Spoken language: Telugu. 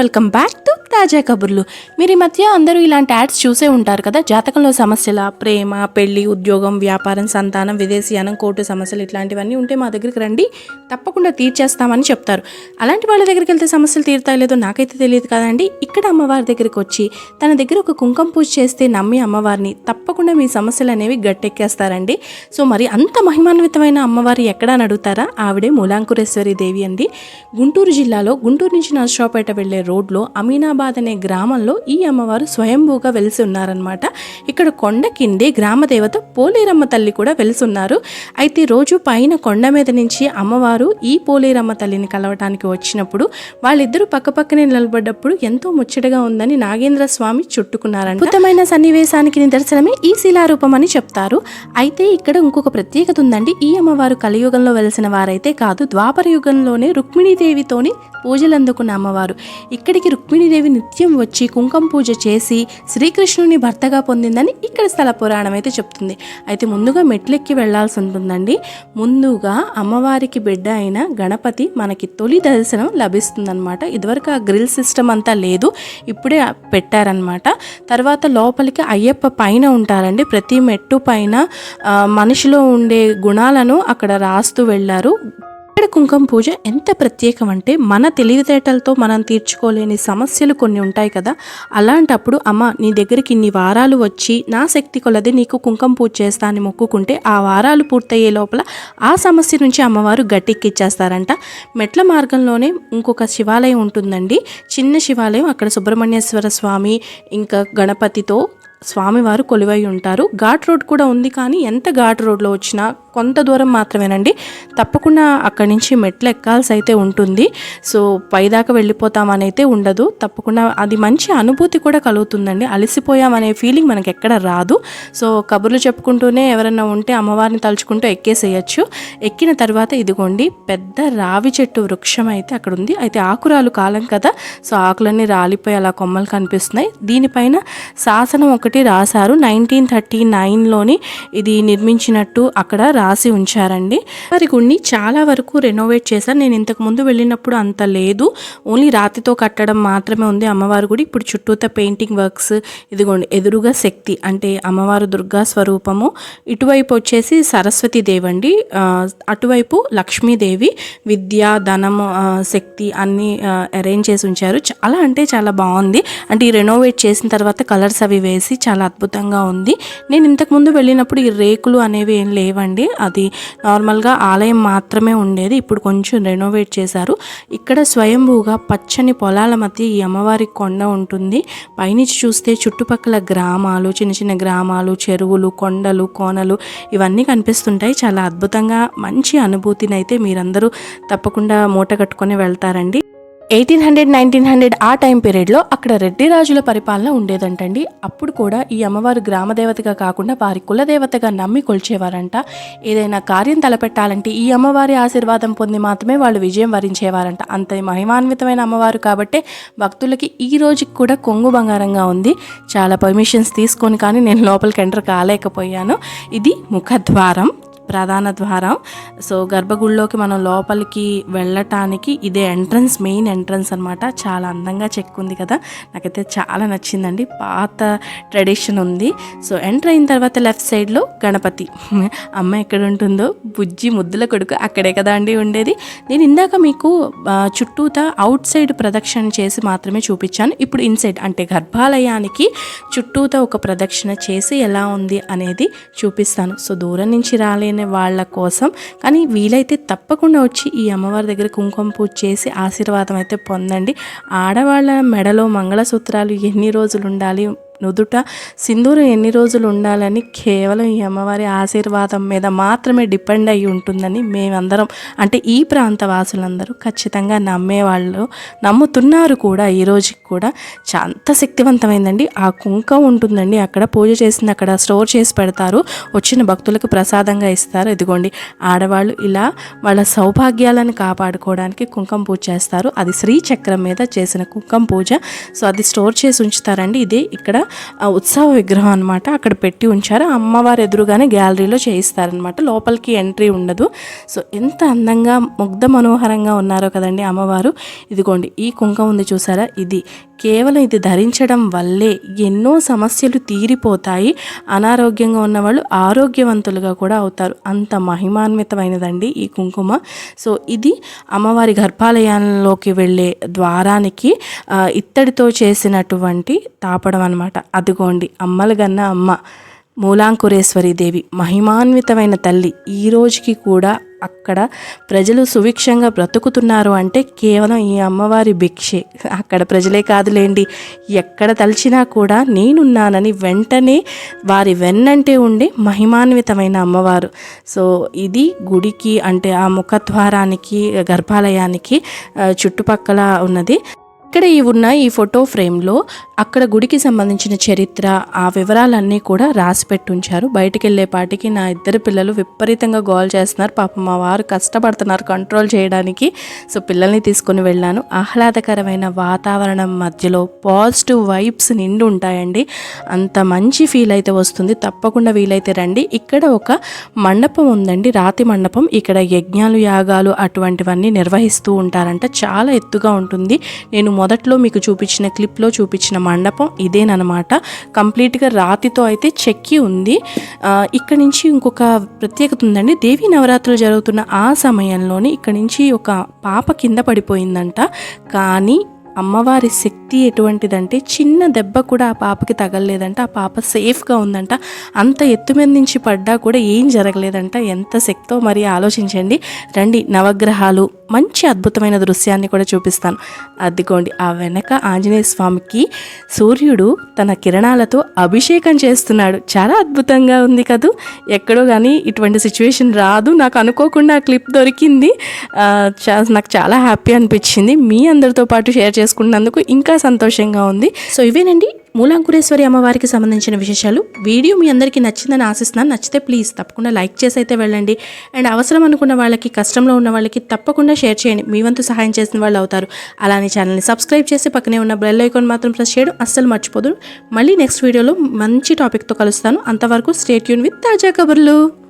వెల్కమ్ బ్యాక్ టు తాజా కబుర్లు. మీరు ఈ మధ్య అందరూ ఇలాంటి యాడ్స్ చూసే ఉంటారు కదా? జాతకంలో సమస్యల ప్రేమ పెళ్ళి ఉద్యోగం వ్యాపారం సంతానం విదేశీయానం కోర్టు సమస్యలు ఇట్లాంటివన్నీ ఉంటే మా దగ్గరికి రండి. తప్పకుండా తీర్చేస్తామని చెప్తారు. అలాంటి వాళ్ళ దగ్గరికి వెళ్తే సమస్యలు తీరుతాయి లేదో నాకైతే తెలియదు కదండి. ఇక్కడ అమ్మవారి దగ్గరికి వచ్చి తన దగ్గర ఒక కుంకుమ పూజ చేస్తే నమ్మి అమ్మవారిని తప్పకుండా మీ సమస్యలు అనేవి గట్టెక్కేస్తారండి. సో మరి అంత మహిమాన్వితమైన అమ్మవారి ఎక్కడ అని అడుగుతారా? ఆవిడే మూలాంకురేశ్వరి దేవి అండి గుంటూరు జిల్లాలో గుంటూరు నుంచి నర్సరావుపేట వెళ్ళే రోడ్లో అమీనాబాద్ అనే గ్రామంలో ఈ అమ్మవారు స్వయంభూగా వెలిసి ఉన్నారనమాట ఇక్కడ కొండ కిందే గ్రామ దేవత పోలేరమ్మ తల్లి కూడా వెలిసి ఉన్నారు అయితే రోజు పైన కొండ మీద నుంచి అమ్మవారు ఈ పోలేరమ్మ తల్లిని కలవటానికి వచ్చినప్పుడు వాళ్ళిద్దరూ పక్కపక్కనే నిలబడ్డప్పుడు ఎంతో ముచ్చటగా ఉందని నాగేంద్ర స్వామి చుట్టుకున్నారంట. అద్భుతమైన సన్నివేశానికి నిదర్శనమే ఈ శిలారూపం అని చెప్తారు. అయితే ఇక్కడ ఇంకొక ప్రత్యేకత ఉందండి. ఈ అమ్మవారు కలియుగంలో వెలిసిన వారైతే కాదు ద్వాపర యుగంలోనే రుక్మిణీదేవితోని పూజలు అందుకున్న అమ్మవారు. ఇక్కడికి రుక్మిణీదేవి నిత్యం వచ్చి కుంకుమ పూజ చేసి శ్రీకృష్ణుని భర్తగా పొందిందని ఇక్కడ స్థల పురాణం అయితే చెప్తుంది. అయితే ముందుగా మెట్లెక్కి వెళ్ళాల్సి ఉంటుందండి. ముందుగా అమ్మవారికి బిడ్డ అయిన గణపతి మనకి తొలి దర్శనం లభిస్తుందన్నమాట. ఇదివరకు ఆ గ్రిల్ సిస్టమ్ అంతా లేదు ఇప్పుడే పెట్టారనమాట తర్వాత లోపలికి అయ్యప్ప పైన ఉంటారండి. ప్రతి మెట్టు పైన మనిషిలో ఉండే గుణాలను అక్కడ రాస్తూ వెళ్ళారు. ఇక్కడ కుంకుమ పూజ ఎంత ప్రత్యేకం అంటే మన తెలివితేటలతో మనం తీర్చుకోలేని సమస్యలు కొన్ని ఉంటాయి కదా. అలాంటప్పుడు అమ్మ నీ దగ్గరికి ఇన్ని వారాలు వచ్చి నా శక్తి కొలది నీకు కుంకుమ పూజ చేస్తా అని మొక్కుకుంటే ఆ వారాలు పూర్తయ్యే లోపల ఆ సమస్య నుంచి అమ్మవారు గట్టెక్కిచ్చేస్తారంట. మెట్ల మార్గంలోనే ఇంకొక శివాలయం ఉంటుందండి. చిన్న శివాలయం అక్కడ సుబ్రహ్మణ్యేశ్వర స్వామి ఇంకా గణపతితో స్వామివారు కొలువై ఉంటారు. ఘాట్ రోడ్ కూడా ఉంది కానీ ఎంత ఘాట్ రోడ్లో వచ్చినా కొంత దూరం మాత్రమేనండి. తప్పకుండా అక్కడి నుంచి మెట్లు ఎక్కాల్సి అయితే ఉంటుంది. సో పైదాకా వెళ్ళిపోతామని అయితే ఉండదు. తప్పకుండా అది మంచి అనుభూతి కూడా కలుగుతుందండి. అలసిపోయామనే ఫీలింగ్ మనకి ఎక్కడ రాదు. సో కబుర్లు చెప్పుకుంటూనే ఎవరైనా ఉంటే అమ్మవారిని తలుచుకుంటూ ఎక్కేసేయచ్చు. ఎక్కిన తర్వాత ఇదిగోండి పెద్ద రావి చెట్టు వృక్షం అయితే అక్కడ ఉంది అయితే ఆకురాలు కాలం కదా. సో ఆకులన్నీ రాలిపోయి అలా కొమ్మలు కనిపిస్తున్నాయి. దీనిపైన శాసనం ఒకటి రాశారు. నైన్టీన్ థర్టీ నైన్లోని ఇది నిర్మించినట్టు అక్కడ రాసి ఉంచారండి. మరి గుడిని చాలా వరకు రెనోవేట్ చేశారు. నేను ఇంతకు ముందు వెళ్ళినప్పుడు అంత లేదు. ఓన్లీ రాతితో కట్టడం మాత్రమే ఉంది. అమ్మవారి గుడి ఇప్పుడు చుట్టూత పెయింటింగ్ వర్క్స్ ఇదిగోండి ఎదురుగా శక్తి అంటే అమ్మవారు దుర్గా స్వరూపము. ఇటువైపు వచ్చేసి సరస్వతి దేవి అండి అటువైపు లక్ష్మీదేవి విద్య ధనము శక్తి అన్నీ అరేంజ్ చేసి ఉంచారు. చాలా అంటే చాలా బాగుంది. అంటే ఈ రెనోవేట్ చేసిన తర్వాత కలర్స్ అవి వేసి చాలా అద్భుతంగా ఉంది. నేను ఇంతకు ముందు వెళ్ళినప్పుడు ఈ రేకులు అనేవి ఏం లేవండి. అది నార్మల్గా ఆలయం మాత్రమే ఉండేది. ఇప్పుడు కొంచెం రెనోవేట్ చేశారు. ఇక్కడ స్వయంభూగా పచ్చని పొలాల మధ్య ఈ అమ్మవారి కొండ ఉంటుంది. పైనుంచి చూస్తే చుట్టుపక్కల గ్రామాలు చిన్న చిన్న గ్రామాలు చెరువులు కొండలు కోనలు ఇవన్నీ కనిపిస్తుంటాయి. చాలా అద్భుతంగా మంచి అనుభూతిని అయితే మీరందరూ తప్పకుండా మూట కట్టుకొని వెళ్తారండి. ఎయిటీన్ హండ్రెడ్ నైన్టీన్ హండ్రెడ్ ఆ టైం పీరియడ్లో అక్కడ రెడ్డి రాజుల పరిపాలన ఉండేదంటండి. అప్పుడు కూడా ఈ అమ్మవారు గ్రామదేవతగా కాకుండా వారి కులదేవతగా నమ్మి కొలిచేవారంట. ఏదైనా కార్యం తలపెట్టాలంటే ఈ అమ్మవారి ఆశీర్వాదం పొంది మాత్రమే వాళ్ళు విజయం వరించేవారంట. అంత మహిమాన్వితమైన అమ్మవారు కాబట్టే భక్తులకి ఈ రోజుకి కూడా కొంగు బంగారంగా ఉంది. చాలా పర్మిషన్స్ తీసుకొని కానీ నేను లోపలికి ఎంటర్ కాలేకపోయాను. ఇది ముఖద్వారం. ప్రధాన ద్వారం. సో గర్భగుడిలోకి మనం లోపలికి వెళ్ళటానికి ఇదే ఎంట్రన్స్ మెయిన్ ఎంట్రన్స్ అనమాట చాలా అందంగా చెక్కుంది కదా. నాకైతే చాలా నచ్చిందండి. పాత ట్రెడిషన్ ఉంది. సో ఎంటర్ అయిన తర్వాత లెఫ్ట్ సైడ్లో గణపతి. అమ్మ ఎక్కడ ఉంటుందో బుజ్జి ముద్దుల కొడుకు అక్కడే కదా అండి ఉండేది. నేను ఇందాక మీకు చుట్టూతా చుట్టూత అవుట్ సైడ్ ప్రదక్షిణ చేసి మాత్రమే చూపించాను. ఇప్పుడు ఇన్సైడ్ అంటే గర్భాలయానికి చుట్టూత ఒక ప్రదక్షిణ చేసి ఎలా ఉంది అనేది చూపిస్తాను. సో దూరం నుంచి రాలేను. వాళ్ళ కోసం. కానీ వీలైతే తప్పకుండా వచ్చి ఈ అమ్మవారి దగ్గర కుంకుమ పూజ చేసి ఆశీర్వాదం అయితే పొందండి. ఆడవాళ్ళ మెడలో మంగళసూత్రాలు ఎన్ని రోజులు ఉండాలి నుదుట సింధూరం ఎన్ని రోజులు ఉండాలని కేవలం ఈ అమ్మవారి ఆశీర్వాదం మీద మాత్రమే డిపెండ్ అయి ఉంటుందని మేమందరం అంటే ఈ ప్రాంత వాసులందరూ ఖచ్చితంగా నమ్మేవాళ్ళు నమ్ముతున్నారు కూడా. ఈ రోజుకి కూడా అంత శక్తివంతమైందండి. ఆ కుంకం ఉంటుందండి. అక్కడ పూజ చేసింది అక్కడ స్టోర్ చేసి పెడతారు. వచ్చిన భక్తులకు ప్రసాదంగా ఇస్తారు. ఇదిగోండి ఆడవాళ్ళు ఇలా వాళ్ళ సౌభాగ్యాలను కాపాడుకోవడానికి కుంకుమ పూజ చేస్తారు. అది శ్రీ చక్రం మీద చేసిన కుంకుమ పూజ. సో అది స్టోర్ చేసి ఉంచుతారండి. ఇది ఇక్కడ ఉత్సవ విగ్రహం అనమాట అక్కడ పెట్టి ఉంచారు. అమ్మవారు ఎదురుగానే గ్యాలరీలో చేయిస్తారనమాట లోపలికి ఎంట్రీ ఉండదు. సో ఎంత అందంగా ముగ్ధ మనోహరంగా ఉన్నారో కదండి అమ్మవారు. ఇదిగోండి ఈ కుంకం ఉంది చూసారా? ఇది కేవలం ఇది ధరించడం వల్లే ఎన్నో సమస్యలు తీరిపోతాయి. అనారోగ్యంగా ఉన్నవాళ్ళు ఆరోగ్యవంతులుగా కూడా అవుతారు. అంత మహిమాన్వితమైనదండి ఈ కుంకుమ. సో ఇది అమ్మవారి గర్భాలయంలోకి వెళ్ళే ద్వారానికి ఇత్తడితో చేసినటువంటి తాపడం అనమాట అదిగోండి అమ్మలగన్న అమ్మ మూలాంకురేశ్వరి దేవి మహిమాన్వితమైన తల్లి ఈ రోజుకి కూడా అక్కడ ప్రజలు సుభిక్షంగా బ్రతుకుతున్నారు అంటే కేవలం ఈ అమ్మవారి భిక్షే. అక్కడ ప్రజలే కాదులేండి ఎక్కడ తలిచినా కూడా నేనున్నానని వెంటనే వారి వెన్నంటే ఉండే మహిమాన్వితమైన అమ్మవారు. సో ఇది గుడికి అంటే ఆ ముఖద్వారానికి గర్భాలయానికి చుట్టుపక్కల ఉన్నది. ఇక్కడ ఈ ఉన్న ఈ ఫోటో ఫ్రేమ్లో అక్కడ గుడికి సంబంధించిన చరిత్ర ఆ వివరాలన్నీ కూడా రాసి పెట్టుంచారు. బయటికి వెళ్ళేపాటికి నా ఇద్దరు పిల్లలు విపరీతంగా గోల్ చేస్తున్నారు. పాపం మా వారు కష్టపడుతున్నారు కంట్రోల్ చేయడానికి. సో పిల్లల్ని తీసుకొని వెళ్ళాను. ఆహ్లాదకరమైన వాతావరణం మధ్యలో పాజిటివ్ వైబ్స్ నిండి ఉంటాయండి. అంత మంచి ఫీల్ అయితే వస్తుంది. తప్పకుండా వీలైతే రండి. ఇక్కడ ఒక మండపం ఉందండి. రాతి మండపం. ఇక్కడ యజ్ఞాలు యాగాలు అటువంటివన్నీ నిర్వహిస్తూ ఉంటారంట. చాలా ఎత్తుగా ఉంటుంది. నేను మొదట్లో మీకు చూపించిన క్లిప్లో చూపించిన మండపం ఇదేనమాట కంప్లీట్గా రాతితో అయితే చెక్కి ఉంది. ఇక్కడ నుంచి ఇంకొక ప్రత్యేకత ఉందండి. దేవి నవరాత్రులు జరుగుతున్న ఆ సమయంలోనే ఇక్కడ నుంచి ఒక పాప కింద పడిపోయిందంట. కానీ అమ్మవారి శక్తి ఎటువంటిదంటే చిన్న దెబ్బ కూడా ఆ పాపకి తగలలేదంట ఆ పాప సేఫ్గా ఉందంట. అంత ఎత్తు మీద నుంచి పడ్డా కూడా ఏం జరగలేదంట. ఎంత శక్తో మరి ఆలోచించండి. రండి నవగ్రహాలు. మంచి అద్భుతమైన దృశ్యాన్ని కూడా చూపిస్తాను. అదిగోండి ఆ వెనక ఆంజనేయ స్వామికి సూర్యుడు తన కిరణాలతో అభిషేకం చేస్తున్నాడు. చాలా అద్భుతంగా ఉంది కదూ. ఎక్కడో కానీ ఇటువంటి సిచ్యువేషన్ రాదు. నాకు అనుకోకుండా ఆ క్లిప్ దొరికింది. చా- నాకు చాలా హ్యాపీ అనిపించింది. మీ అందరితో పాటు షేర్ చేసుకున్నందుకు ఇంకా సంతోషంగా ఉంది. సో ఇవేనండి. మూలాంకురేశ్వరి అమ్మవారికి సంబంధించిన విశేషాలు. వీడియో మీ అందరికీ నచ్చిందని ఆశిస్తున్నాను. నచ్చితే ప్లీజ్ తప్పకుండా లైక్ చేసి అయితే వెళ్ళండి. అండ్ అవసరం అనుకున్న వాళ్ళకి కష్టంలో ఉన్న వాళ్ళకి తప్పకుండా షేర్ చేయండి. మీ వంతు సహాయం చేసిన వాళ్ళు అవుతారు. అలానే ఛానల్ని సబ్స్క్రైబ్ చేసి పక్కనే ఉన్న బెల్ ఐకాన్ మాత్రం ప్రెస్ చేయడం అస్సలు మర్చిపోదు. మళ్ళీ నెక్స్ట్ వీడియోలో మంచి టాపిక్తో కలుస్తాను. అంతవరకు స్టేట్ యూన్ విత్ తాజా కబుర్లు.